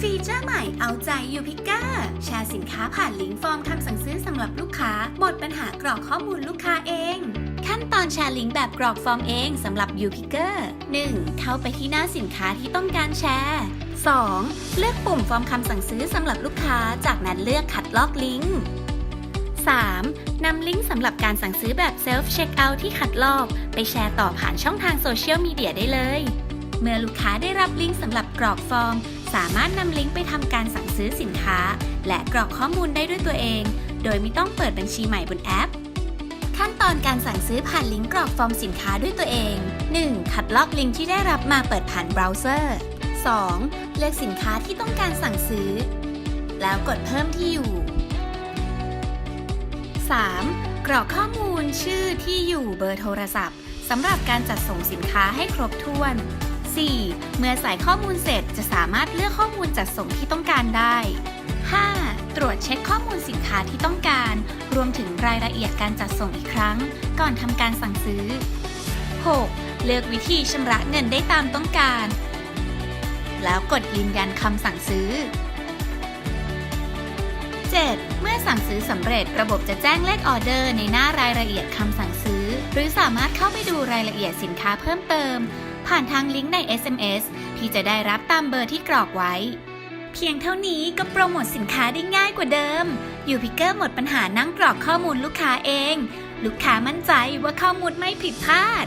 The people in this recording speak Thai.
ฟีเจอร์ใหม่เอาใจยูพิกเกอร์แชร์สินค้าผ่านลิงก์ฟอร์มคำสั่งซื้อสำหรับลูกค้าหมดปัญหากรอกข้อมูลลูกค้าเอง ขั้นตอนแชร์ลิงก์แบบกรอกฟอร์มเองสำหรับยูพิกเกอร์ 1. เข้าไปที่หน้าสินค้าที่ต้องการแชร์ 2. เลือกปุ่มฟอร์มคำสั่งซื้อสำหรับลูกค้า จากนั้นเลือกคัดลอกลิงก์ 3. นำลิงก์สำหรับการสั่งซื้อแบบเซลฟ์เช็คเอาท์ที่คัดลอก ไปแชร์ต่อผ่านช่องทางโซเชียลมีเดียได้เลย เมื่อลูกค้าได้รับลิงก์สำหรับกรอกฟอร์ม สามารถนำลิงก์ไปทำการสั่งซื้อสินค้า และกรอกข้อมูลได้ด้วยตัวเอง โดยไม่ต้องเปิดบัญชีใหม่บนแอป ขั้นตอนการสั่งซื้อผ่านลิงก์กรอกฟอร์มสินค้าด้วยตัวเอง 1. คัดลอกลิงก์ที่ได้รับมาเปิดผ่านเบราว์เซอร์ 2. เลือกสินค้าที่ต้องการสั่งซื้อ แล้วกดเพิ่มที่อยู่ 3. กรอกข้อมูลชื่อที่อยู่เบอร์โทรศัพท์สำหรับการจัดส่งสินค้าให้ครบถ้วน 4. เมื่อใส่ข้อมูลเสร็จจะสามารถเลือกข้อมูลจัดส่งที่ต้องการได้ 5. ตรวจเช็คข้อมูลสินค้าที่ต้องการ รวมถึงรายละเอียดการจัดส่งอีกครั้ง ก่อนทำการสั่งซื้อ 6. เลือกวิธีชำระเงินได้ตามต้องการ แล้วกดยืนยันคำสั่งซื้อ 7. เมื่อสั่งซื้อสำเร็จระบบจะแจ้งเลขออเดอร์ในหน้ารายละเอียดคำสั่งซื้อ หรือสามารถเข้าไปดูรายละเอียดสินค้าเพิ่มเติม ผ่านทางลิงก์ใน SMS ที่จะได้รับตามเบอร์ที่กรอกไว้ เพียงเท่านี้ก็โปรโมทสินค้าได้ง่ายกว่าเดิมยูพิเกอร์หมดปัญหานั่งกรอกข้อมูลลูกค้าเอง ลูกค้ามั่นใจว่าข้อมูลไม่ผิดพลาด